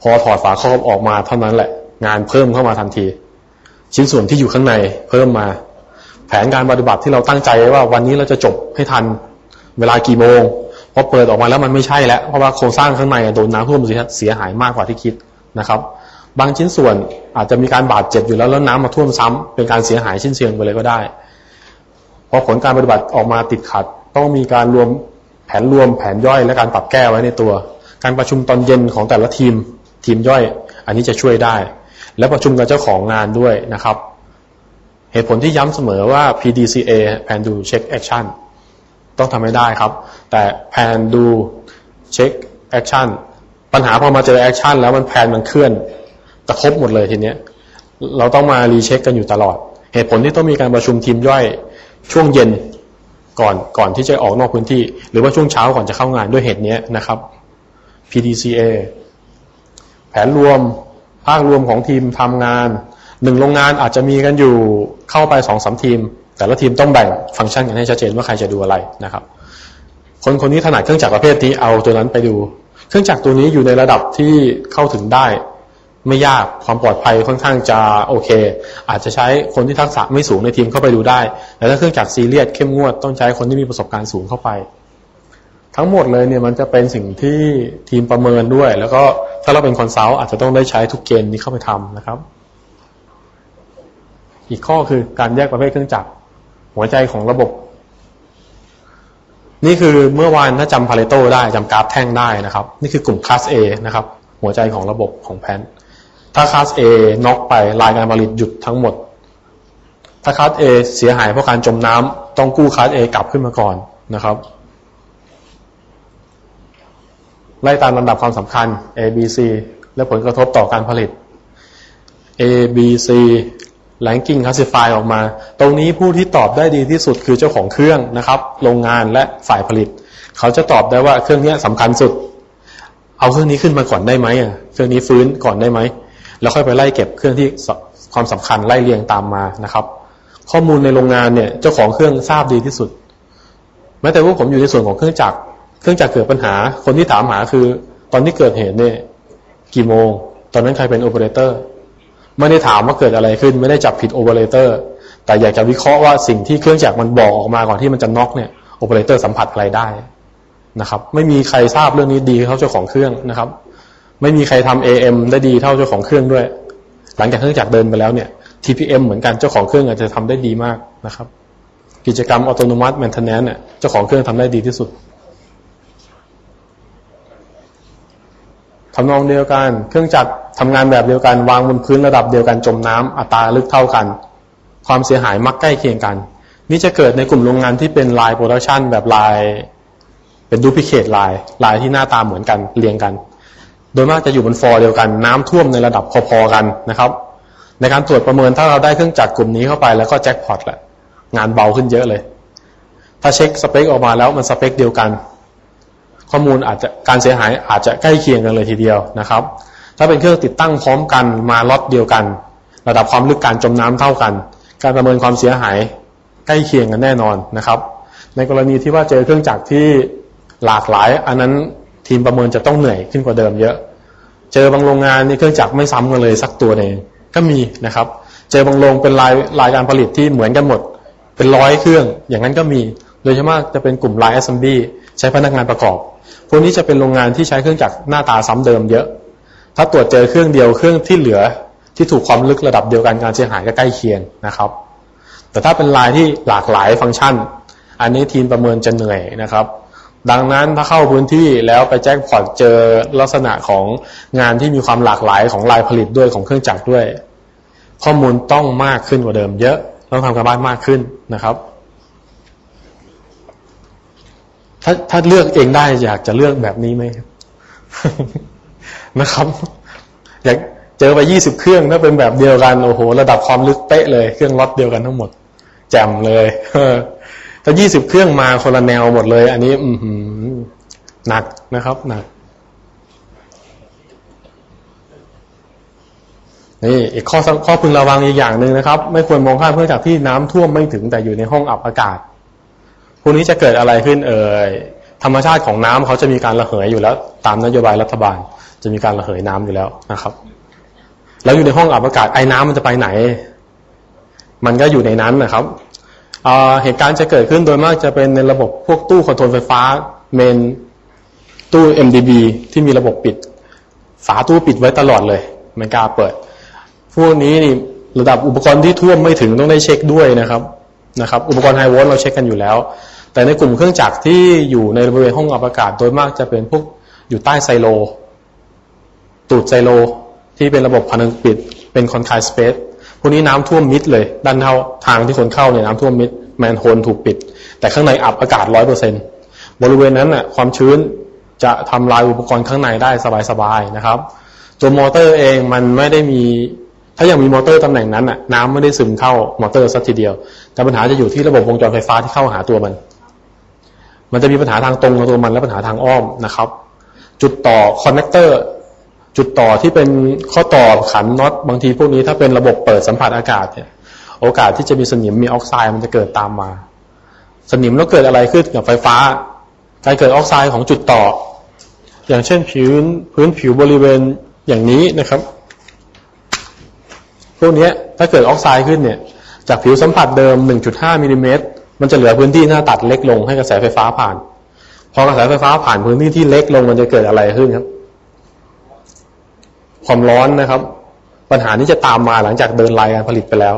พอถอดฝาครอบออกมาเท่านั้นแหละ งานเพิ่มเข้ามาทันที ชิ้นส่วนที่อยู่ข้างในเพิ่มมา แผนการปฏิบัติที่เราตั้งใจไว้ว่าวันนี้เราจะจบให้ทันเวลากี่โมงพอเปิดออกมาแล้วมันไม่ใช่แล้วเพราะว่าโครงสร้างข้างในโดนน้ำท่วมเสียหายมากกว่าที่คิดนะครับ บางชิ้นส่วนอาจจะมีการบาดเจ็บอยู่แล้วแล้วน้ำมาท่วมซ้ำเป็นการเสียหายชิ้นเชิงไปเลยก็ได้พอผลการปฏิบัติออกมาติดขัด ต้องมีการรวมแผนรวมแผนย่อยและการปรับแก้ไว้ในตัว การประชุมตอนเย็นของแต่ละทีม ทีมย่อย อันนี้จะช่วยได้ และประชุมกับเจ้าของงานด้วยนะครับ เหตุผลที่ย้ำเสมอว่า PDCA Plan Do Check Action ต้องทำให้ได้ครับ แต่แผนดูเช็คแอคชั่นปัญหาพอมาเจอแอคชั่นแล้วมันแผนมันเคลื่อนกระทบหมดเลยทีเนี้ยเราต้องมารีเช็คกันอยู่ตลอด เหตุผลที่ต้องมีการประชุมทีมย่อยช่วงเย็นก่อนก่อนที่จะออกนอกพื้นที่ หรือว่าช่วงเช้าก่อนจะเข้างานด้วยเหตุนี้นะครับ PDCA แผนรวมภาครวมของทีมทำงานหนึ่งโรงงานอาจจะมีกันอยู่เข้าไปสองสามทีม แต่ละทีมต้องแบ่งฟังก์ชันกันให้ชัดเจนว่าใครจะดูอะไรนะครับ คนคนนี้ถนัดเครื่องจักรประเภทนี้เอาตัวนั้นไปดู เครื่องจักรตัวนี้อยู่ในระดับที่เข้าถึงได้ ไม่ยากความปลอดภัยค่อนข้างจะโอเค อาจจะใช้คนที่ทักษะไม่สูงในทีมเข้าไปดูได้แต่ถ้าเครื่องจักรซีเรียสเข้มงวดต้องใช้คนที่มีประสบการณ์สูงเข้าไป ทั้งหมดเลยเนี่ยมันจะเป็นสิ่งที่ทีมประเมินด้วย แล้วก็ ถ้าเราเป็นคอนซัลท์อาจจะต้องได้ใช้ทุกเกณฑ์นี้เข้าไปทำนะครับ อีกข้อคือการแยกประเภทเครื่องจักรหัวใจของระบบ นี่คือเมื่อวานถ้าจำพาเลโตได้จำกราฟแท่งได้นะครับ นี่คือกลุ่มคลาส A นะครับ หัวใจของระบบของแพนถ้าคลาส A น็อกไปรายการผลิตหยุดทั้งหมด ถ้าคลาส A เสียหายเพราะการจมน้ำต้องกู้คลาส A กลับขึ้นมาก่อนนะครับ ไล่ตามลำดับความสำคัญ A B C และผลกระทบต่อการผลิต A B C ranking classify ออกมา ตรงนี้ผู้ที่ตอบได้ดีที่สุดคือเจ้าของเครื่องนะครับ โรงงานและฝ่ายผลิต เขาจะตอบได้ว่าเครื่องนี้สำคัญสุด เอาเครื่องนี้ขึ้นมาก่อนได้ไหมเครื่องนี้ฟื้นก่อนได้ไหม แล้วค่อยไปไล่เก็บเครื่องที่ความสำคัญไล่เรียงตามมานะครับ ข้อมูลในโรงงานเนี่ยเจ้าของเครื่องทราบดีที่สุด แม้แต่ว่าผมอยู่ในส่วนของเครื่องจักร เครื่องจักรเกิดปัญหา คนที่ถามหาคือ ตอนที่เกิดเหตุเนี่ย กี่โมง ตอนนั้นใครเป็นโอเปอเรเตอร์ไม่ได้ถามว่าเกิดอะไรขึ้น ไม่ได้จับผิดโอเปอเรเตอร์แต่อยากจะวิเคราะห์ว่าสิ่งที่เครื่องจักรมันบอกออกมาก่อนที่มันจะน็อกเนี่ยโอเปอเรเตอร์สัมผัสอะไรได้นะครับ ไม่มีใครทราบเรื่องนี้ดีเท่าเจ้าของเครื่องนะครับ ไม่มีใครทำ AM ได้ดีเท่าเจ้าของเครื่องด้วย หลังจากเครื่องจักรเดินไปแล้วเนี่ย TPM เหมือนกันเจ้าของเครื่องอาจจะทำได้ดีมากนะครับ กิจกรรม Autonomous Maintenance เนี่ยเจ้าของเครื่องทำได้ดีที่สุด ทำนองเดียวกัน เครื่องจักรทำงานแบบเดียวกัน วางบนพื้นระดับเดียวกันจมน้ำอัตราลึกเท่ากัน ความเสียหายมักใกล้เคียงกัน นี่จะเกิดในกลุ่มโรงงานที่เป็นลายโปรดักชันแบบลาย เป็นดูพิเคทลายลายที่หน้าตาเหมือนกันเรียงกัน โดยมากจะอยู่บนฟอร์เดียวกัน น้ำท่วมในระดับพอๆกันนะครับ ในการตรวจประเมินถ้าเราได้เครื่องจักรกลุ่มนี้เข้าไปแล้วก็แจ็คพอตแหละงานเบาขึ้นเยอะเลย ถ้าเช็คสเปคออกมาแล้วมันสเปคเดียวกัน ข้อมูลอาจจะการเสียหายอาจจะใกล้เคียงกันเลยทีเดียวนะครับ ถ้าเป็นเครื่องติดตั้งพร้อมกันมาล็อตเดียวกัน ระดับความลึกการจมน้ำเท่ากัน การประเมินความเสียหายใกล้เคียงกันแน่นอนนะครับ ในกรณีที่ว่าเจอเครื่องจักรที่หลากหลาย อันนั้นทีมประเมินจะต้องเหนื่อยขึ้นกว่าเดิมเยอะ เจอบางโรงงานนี่เครื่องจักรไม่ซ้ำกันเลยสักตัวเองก็มีนะครับ เจอบางโรงเป็นรายรายการผลิตที่เหมือนกันหมด เป็นร้อยเครื่องอย่างนั้นก็มี โดยเฉพาะจะเป็นกลุ่มราย SMB ใช้พนักงานประกอบ พวกนี้จะเป็นโรงงานที่ใช้เครื่องจักรหน้าตาซ้ำเดิมเยอะ ถ้าตรวจเจอเครื่องเดียวเครื่องที่เหลือที่ถูกความลึกระดับเดียวกันการเสียหายก็ใกล้เคียงนะครับ แต่ถ้าเป็นลายที่หลากหลายฟังก์ชัน อันนี้ทีมประเมินจะเหนื่อยนะครับ ดังนั้นถ้าเข้าพื้นที่แล้วไปแจ้งพอร์ตเจอลักษณะของงานที่มีความหลากหลายของลายผลิตด้วยของเครื่องจักรด้วย ข้อมูลต้องมากขึ้นกว่าเดิมเยอะต้องทำการบ้านมากขึ้นนะครับ ถ้าถ้าเลือกเองได้อยากจะเลือกแบบนี้ไหมนะครับ อยากเจอไปยี่สิบเครื่องถ้าเป็นแบบเดียวกันโอ้โห ระดับความลึกเป๊ะเลยเครื่องล็อตเดียวกันทั้งหมดแจ่มเลยถ้ายี่สิบเครื่องมาคนละแนวหมดเลย อันนี้ อืหนักนะครับ หนัก นี่ อีกข้อข้อพึงระวังอีกอย่างหนึ่งนะครับ ไม่ควรมองข้ามเพื่อจากที่น้ำท่วมไม่ถึงแต่อยู่ในห้องอับอากาศ พวกนี้จะเกิดอะไรขึ้นเอ่ยธรรมชาติของน้ำเขาจะมีการระเหยอยู่แล้ว ตามนโยบายรัฐบาล จะมีการระเหยน้ำอยู่แล้วนะครับ แล้วอยู่ในห้องอับอากาศไอ้น้ำมันจะไปไหน มันก็อยู่ในนั้นนะครับเอ่อเหตุการณ์จะเกิดขึ้นโดยมากจะเป็นในระบบพวกตู้คอนโทรลไฟฟ้าเมนตู้ MDB ที่มีระบบปิด ฝาตู้ปิดไว้ตลอดเลยไม่กล้าเปิด พวกนี้นี่ระดับอุปกรณ์ที่ท่วมไม่ถึงต้องได้เช็คด้วยนะครับ นะครับอุปกรณ์ไฮโวลต์เราเช็คกันอยู่แล้ว แต่ในกลุ่มเครื่องจักรที่อยู่ในบริเวณห้องอับอากาศ โดยมากจะเป็นพวกอยู่ใต้ไซโล ตูดไซโล ที่เป็นระบบพนังปิดเป็นคอนคายสเปซพวกนี้น้ำท่วมมิดเลย ด้านเท่าทางที่คนเข้าเนี่ยน้ำท่วมมิดแมนโฮลถูกปิด แต่ข้างในอับอากาศร้อยเปอร์เซ็นบริเวณนั้นน่ะความชื้นจะทำลายอุปกรณ์ข้างในได้สบายๆนะครับ ตัวมอเตอร์เองมันไม่ได้มี ถ้ายังมีมอเตอร์ตำแหน่งนั้นน่ะน้ำไม่ได้ซึมเข้ามอเตอร์สักทีเดียว แต่ปัญหาจะอยู่ที่ระบบวงจรไฟฟ้าที่เข้าหาตัวมัน มันจะมีปัญหาทางตรงกับตัวมันและปัญหาทางอ้อมนะครับ จุดต่อคอนเนคเตอร์จุดต่อที่เป็นข้อต่อขันน็อตบางทีพวกนี้ถ้าเป็นระบบเปิดสัมผัสอากาศเนี่ย โอกาสที่จะมีสนิมมีออกไซด์มันจะเกิดตามมา สนิมแล้วเกิดอะไรขึ้นกับไฟฟ้า การเกิดออกไซด์ของจุดต่อ อย่างเช่นพื้นพื้นผิวบริเวณอย่างนี้นะครับ พวกนี้ถ้าเกิดออกไซด์ขึ้นเนี่ย จากผิวสัมผัสเดิม 1.5มิลลิเมตรมันจะเหลือพื้นที่หน้าตัดเล็กลงให้กระแสไฟฟ้าผ่าน พอกระแสไฟฟ้าผ่านพื้นที่ที่เล็กลงมันจะเกิดอะไรขึ้นครับ ความร้อนนะครับ ปัญหานี้จะตามมาหลังจากเดินลายการผลิตไปแล้ว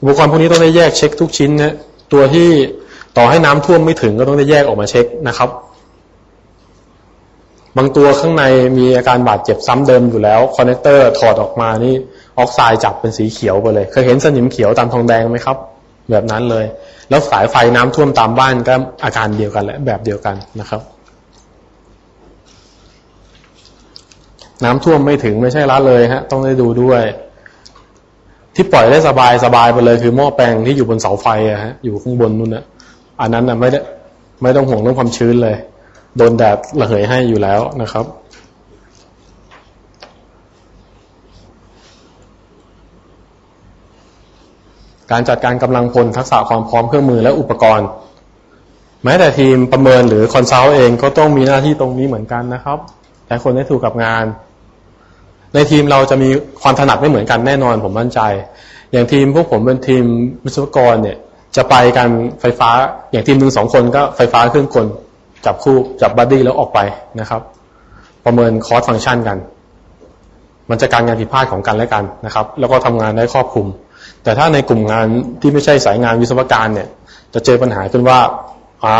อุปกรณ์พวกนี้ต้องได้แยกเช็คทุกชิ้นนะตัวที่ต่อให้น้ำท่วมไม่ถึงก็ต้องได้แยกออกมาเช็คนะครับ บางตัวข้างในมีอาการบาดเจ็บซ้ำเดิมอยู่แล้วคอนเนคเตอร์ถอดออกมานี่ ออกไซด์จับเป็นสีเขียวไปเลย เคยเห็นสนิมเขียวตามทองแดงไหมครับ แบบนั้นเลย แล้วสายไฟน้ำท่วมตามบ้านก็อาการเดียวกันแหละแบบเดียวกันนะครับ น้ำท่วมไม่ถึงไม่ใช่ละเลยฮะต้องได้ดูด้วย ที่ปล่อยได้สบายสบายไปเลยคือหม้อแปลงที่อยู่บนเสาไฟอะฮะอยู่ข้างบนนู่นนะอันนั้นนะไม่ได้ไม่ต้องห่วงเรื่องความชื้นเลย โดนแดดระเหยให้อยู่แล้วนะครับ การจัดการกำลังพลทักษะความพร้อมเครื่องมือและอุปกรณ์ แม้แต่ทีมประเมินหรือคอนซัลท์เองก็ต้องมีหน้าที่ตรงนี้เหมือนกันนะครับแต่คนได้ถูกกับงาน ในทีมเราจะมีความถนัดไม่เหมือนกันแน่นอนผมมั่นใจ อย่างทีมพวกผมเป็นทีมวิศวกรเนี่ยจะไปกันไฟฟ้าอย่างทีมหนึ่งสองคนก็ไฟฟ้าเครื่องกลจับคู่จับบัดดี้แล้วออกไปนะครับ ประเมินคอร์สฟังก์ชันกัน มันจะการงานผิดพลาดของกันและกันนะครับ แล้วก็ทำงานได้ครอบคลุม แต่ถ้าในกลุ่มงานที่ไม่ใช่สายงานวิศวการเนี่ย จะเจอปัญหาขึ้นว่าอ่า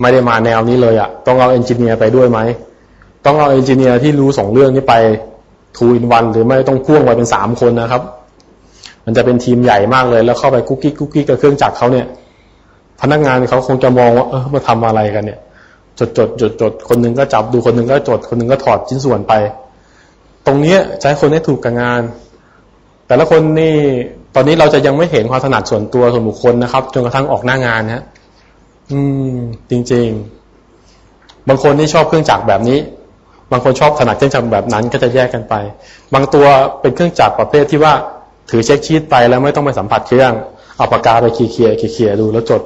ไม่ได้มาแนวนี้เลยอะ่ะ ต้องเอาเอนจิเนียร์ไปด้วยไหม ต้องเอาเอนจิเนียร์ที่รู้สองเรื่องนี้ไปทูอินวันหรือไม่ต้องพ่วงไปเป็นสามคนนะครับ มันจะเป็นทีมใหญ่มากเลย แล้วเข้าไปกุ๊กกิ๊กกุ๊กกิ๊กกับเครื่องจักรเขาเนี่ย พนักงานเขาคงจะมองว่าเออมาทำอะไรกันเนี่ย จดจดจดจดคนหนึงก็จับดูคนหนึงก็จด คนหนึงก็ถอดชิ้นส่วนไป ตรงเนี้ให้คนได้ถูกกับงาน แต่ละคนนี่ตอนนี้เราจะยังไม่เห็นความถนัดส่วนตัวส่วนบุคคลนะครับจนกระทั่งออกหน้างานฮะอืม จริง ๆ บางคนนี่ชอบเครื่องจักรแบบนี้ บางคนชอบถนัดเครื่องจักรแบบนั้นก็จะแยกกันไป บางตัวเป็นเครื่องจักรประเภทที่ว่าถือเช็คชีตไปแล้วไม่ต้องไปสัมผัสเครื่องเอาปากกาไปเคลียร์เคลียร์เคลียดูแล้วจด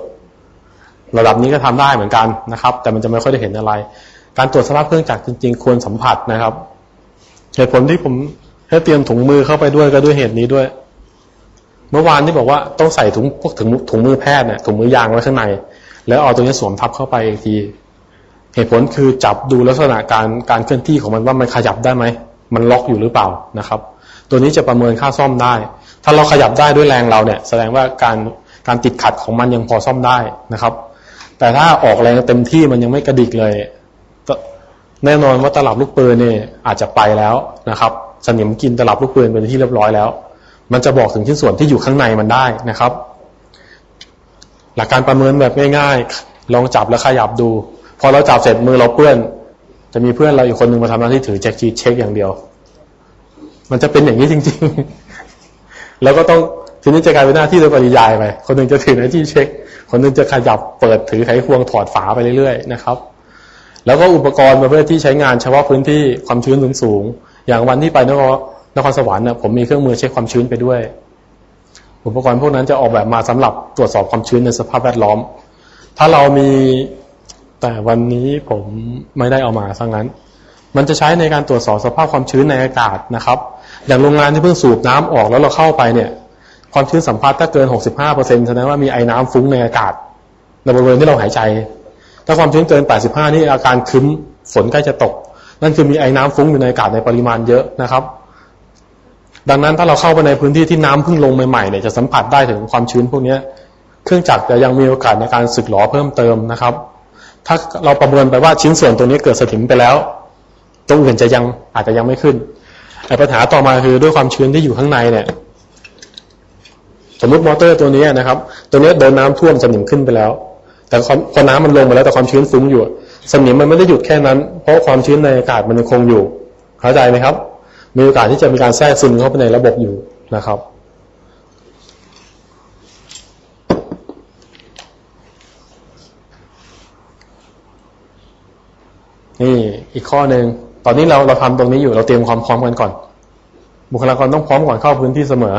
ระดับนี้ก็ทำได้เหมือนกันนะครับ แต่มันจะไม่ค่อยได้เห็นอะไร การตรวจสภาพเครื่องจักรจริง ๆ ควรสัมผัสนะครับเหตุผลที่ผม ให้เตรียมถุงมือเข้าไปด้วยก็ด้วยเหตุนี้ด้วย เมื่อวานที่บอกว่าต้องใส่ถุงพวกถุงถุงมือแพทย์เนี่ยถุงมือยางไว้ข้างใน แล้วเอาตัวนี้สวมทับเข้าไปอีกที เหตุผลคือจับดูลักษณะการการเคลื่อนที่ของมันว่ามันขยับได้ไหมมันล็อกอยู่หรือเปล่านะครับ ตัวนี้จะประเมินค่าซ่อมได้ ถ้าเราขยับได้ด้วยแรงเราเนี่ย แสดงว่าการการติดขัดของมันยังพอซ่อมได้นะครับ แต่ถ้าออกแรงเต็มที่มันยังไม่กระดิกเลยแน่นอนว่าตลับลูกปืนเนี่ยอาจจะไปแล้วนะครับ สนิมกินตลับลูกปืนเป็นที่เรียบร้อยแล้ว มันจะบอกถึงชิ้นส่วนที่อยู่ข้างในมันได้นะครับ หลักการประเมินแบบง่ายๆ ลองจับแล้วขยับดู พอเราจับเสร็จมือเราเปื้อน จะมีเพื่อนเราอีกคนหนึ่งมาทำหน้าที่ถือแจ็คจีเช็คอย่างเดียว มันจะเป็นอย่างนี้จริง ๆ แล้วก็ต้องทีนี้จะกลายเป็นหน้าที่โดยปริยายไป คนหนึ่งจะถือหน้าที่เช็ค คนหนึ่งจะขยับเปิดถือไขควงถอดฝาไปเรื่อยๆนะครับ แล้วก็อุปกรณ์ประเภทที่ใช้งานเฉพาะพื้นที่ความชื้นสูง อย่างวันที่ไปนครนครสวรรค์เนี่ยผมมีเครื่องมือเช็คความชื้นไปด้วย อุปกรณ์พวกนั้นจะออกแบบมาสำหรับตรวจสอบความชื้นในสภาพแวดล้อม ถ้าเรามีแต่วันนี้ผมไม่ได้เอามาซะงั้น มันจะใช้ในการตรวจสอบสภาพความชื้นในอากาศนะครับ อย่างโรงงานที่เพิ่งสูบน้ำออกแล้วเราเข้าไปเนี่ย ความชื้นสัมผัสถ้าเกิน 65%แสดงว่ามีไอ้น้ำฟุ้งในอากาศในบริเวณที่เราหายใจ ถ้าความชื้นเกิน 85 นี่อาการคึ้มฝนใกล้จะตก นั่นคือมีไอ้น้ำฟุ้งอยู่ในอากาศในปริมาณเยอะนะครับ ดังนั้นถ้าเราเข้าไปในพื้นที่ที่น้ำเพิ่งลงใหม่ๆเนี่ยจะสัมผัสได้ถึงความชื้นพวกนี้เครื่องจักรจะยังมีโอกาสในการสึกหรอเพิ่มเติมนะครับ ถ้าเราประเมินไปว่าชิ้นส่วนตัวนี้เกิดสถิมไปแล้วตรงอื่นจะยังอาจจะยังไม่ขึ้นแต่ปัญหาต่อมาคือด้วยความชื้นที่อยู่ข้างในเนี่ย สมมติมอเตอร์ตัวนี้นะครับ ตัวนี้โดนน้าท่วมสนิมขึ้นไปแล้ว แต่ความพอน้ำมันลงไปแล้วแต่ความชื้นฟุ้งอยู่ สนิมมันไม่ได้หยุดแค่นั้น เพราะความชื้นในอากาศมันยังคงอยู่ เข้าใจไหมครับ มีโอกาสที่จะมีการแทรกซึมเข้าไปในระบบอยู่นะครับนี่อีกข้อหนึ่งตอนนี้เราเราทำตรงนี้อยู่เราเตรียมความพร้อมกันก่อน บุคลากรต้องพร้อมก่อนเข้าพื้นที่เสมอ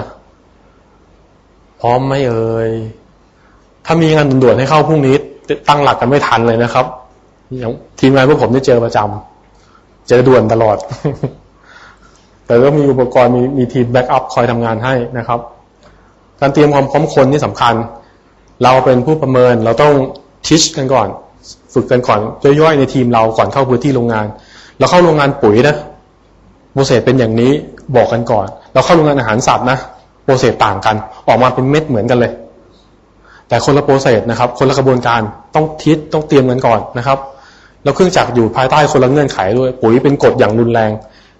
พร้อมไหมเอ่ยถ้ามีงานด่วนให้เข้าพรุ่งนี้ ตั้งหลักกันไม่ทันเลยนะครับ อย่างทีมงานพวกผมได้เจอประจำเจอด่วนตลอด แต่ก็มีอุปกรณ์มีมีทีมแบ็กอัพคอยทำงานให้นะครับ การเตรียมความพร้อมคนนี่สำคัญ เราเป็นผู้ประเมินเราต้องทิชกันก่อน ฝึกกันก่อนย่อยๆในทีมเราก่อนเข้าพื้นที่โรงงาน เราเข้าโรงงานปุ๋ยนะโปรเซสเป็นอย่างนี้บอกกันก่อน เราเข้าโรงงานอาหารสัตว์นะโปรเซสต่างกัน ออกมาเป็นเม็ดเหมือนกันเลย แต่คนละโปรเซสนะครับ คนละกระบวนการต้องทิศต้องเตรียมกันก่อนนะครับ แล้วเครื่องจักรอยู่ภายใต้คนละเงื่อนไขด้วย ปุ๋ยเป็นกฎอย่างรุนแรง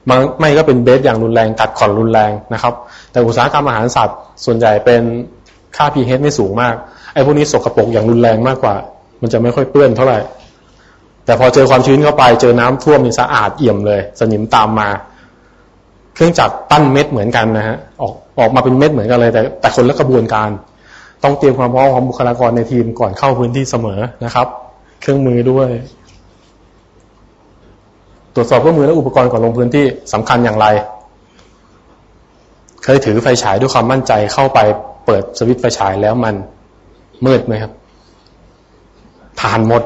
มันไม่ก็เป็นเบสอย่างรุนแรงกัดขอนรุนแรงนะครับ แต่อุตสาหกรรมอาหารสัตว์ ส่วนใหญ่เป็นค่า pH ไม่สูงมากไอ้พวกนี้สกรปรกอย่างรุนแรงมากกว่า มันจะไม่ค่อยเปื้อนเท่าไหร่ แต่พอเจอความชื้นเข้าไปเจอน้ำท่วมนี่สะอาดเอี่ยมเลย สนิมตามมา เครื่องจักรปั้นเม็ดเหมือนกันนะฮะออกออกมาเป็นเม็ดเหมือนกันเลยแต่แต่คนละกระบวนการ ต้องเตรียมความพร้อมของบุคลากรในทีมก่อนเข้าพื้นที่เสมอนะครับ เครื่องมือด้วย ตรวจสอบเครื่องมือและอุปกรณ์ก่อนลงพื้นที่สำคัญอย่างไร เคยถือไฟฉายด้วยความมั่นใจเข้าไปเปิดสวิตไฟฉายแล้วมันมืดไหมครับ ผ่านหมด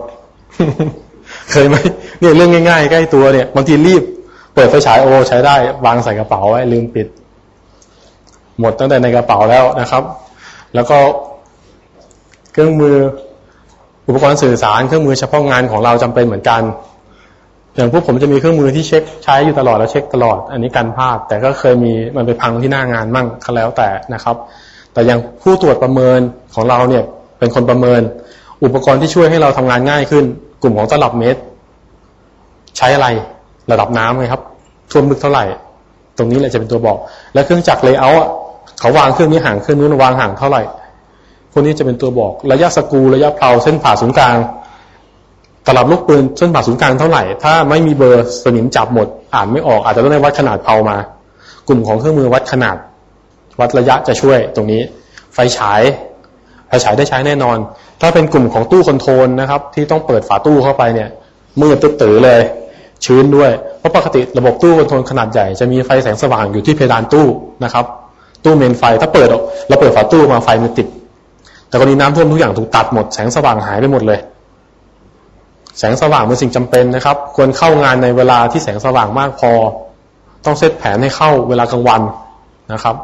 เคยไหมเนี่ยเรื่องง่ายๆ ใกล้ตัวเนี่ยบางทีรีบ เปิดไฟฉายโอใช้ได้ วางใส่กระเป๋าไว้ลืมปิด หมดตั้งแต่ในกระเป๋าแล้วนะครับ แล้วก็เครื่องมืออุปกรณ์สื่อสารเครื่องมือเฉพาะงานของเราจำเป็นเหมือนกัน อย่างพวกผมจะมีเครื่องมือที่เช็คใช้อยู่ตลอดแล้วเช็คตลอด อันนี้กันพลาด แต่ก็เคยมีมันไปพังที่หน้างานมั่งก็แล้วแต่นะครับ แต่อย่างผู้ตรวจประเมินของเราเนี่ยเป็นคนประเมิน อุปกรณ์ที่ช่วยให้เราทำงานง่ายขึ้น กลุ่มของตลับเมตร ใช้อะไรระดับน้ำไงครับท่วมลึกเท่าไหร่ ตรงนี้แหละจะเป็นตัวบอก และเครื่องจักรเลเยอร์เขาวางเครื่องนี้ห่างเครื่องนู้นวางห่างเท่าไหร่พวกนี้จะเป็นตัวบอกระยะสกูระยะเพลาเส้นผ่าศูนย์กลาง ตลับลูกปืนเส้นผ่าศูนย์กลางเท่าไหร่ ถ้าไม่มีเบอร์สนิมจับหมด อ่านไม่ออกอาจจะต้องได้วัดขนาดเพามากลุ่มของเครื่องมือวัดขนาด วัดระยะจะช่วยตรงนี้ ไฟฉายไฟฉายได้ใช้แน่นอน ถ้าเป็นกลุ่มของตู้คอนโทรลนะครับ ที่ต้องเปิดฝาตู้เข้าไปเนี่ยมืดตื้อเลย ชื้นด้วยเพราะปกติระบบตู้คอนโทรลขนาดใหญ่จะมีไฟแสงสว่างอยู่ที่เพดานตู้นะครับ ตู้เมนไฟถ้าเปิดเราเปิดฝาตู้มาไฟมันติด แต่กรณีน้ำท่วมทุกอย่างถูกตัดหมดแสงสว่างหายไปหมดเลย แสงสว่างเป็นสิ่งจำเป็นนะครับ ควรเข้างานในเวลาที่แสงสว่างมากพอ ต้องเซตแผนให้เข้าเวลากลางวันนะครับ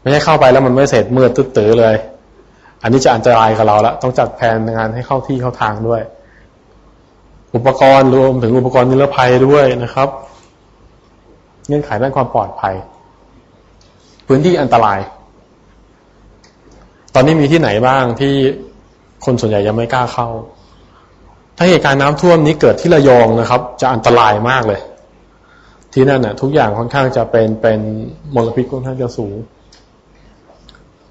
ไม่ใช่เข้าไปแล้วมันไม่เสร็จมืดตื้อเลย อันนี้จะอันตรายกับเราแล้วต้องจัดแผนงานให้เข้าที่เข้าทางด้วย อุปกรณ์รวมถึงอุปกรณ์นิรภัยด้วยนะครับ เงื่อนไขด้านความปลอดภัย พื้นที่อันตราย ตอนนี้มีที่ไหนบ้างที่คนส่วนใหญ่ยังไม่กล้าเข้า ถ้าเหตุการณ์น้ำท่วมนี้เกิดที่ระยองนะครับ จะอันตรายมากเลย ที่นั่นน่ะ ทุกอย่างค่อนข้างจะเป็นเป็นมลพิษค่อนข้างจะสูง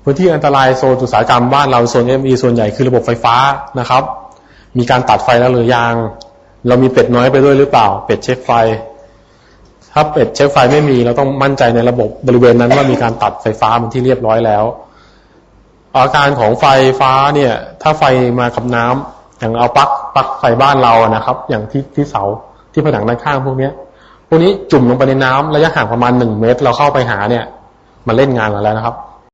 พื้นที่อันตรายโซนอุตสาหกรรมบ้านเราโซนเอ็มส่วนใหญ่คือระบบไฟฟ้านะครับ มีการตัดไฟแล้วหรือยังเรามีเป็ดน้อยไปด้วยหรือเปล่า เป็ดเช็คไฟ ถ้าเป็ดเช็คไฟไม่มีเราต้องมั่นใจในระบบบริเวณนั้นว่ามีการตัดไฟฟ้ามันที่เรียบร้อยแล้ว อาการของไฟฟ้าเนี่ย ถ้าไฟมากับน้ำอย่างเอาปลั๊ก ปลั๊กไฟบ้านเราอะนะครับ อย่างที่ที่เสาที่ผนังด้านข้างพวกเนี้ยพวกนี้จุ่มลงไปในน้ำระยะห่างประมาณหนึ่งเมตร เราเข้าไปหาเนี่ย มันเล่นงานเราแล้วนะครับ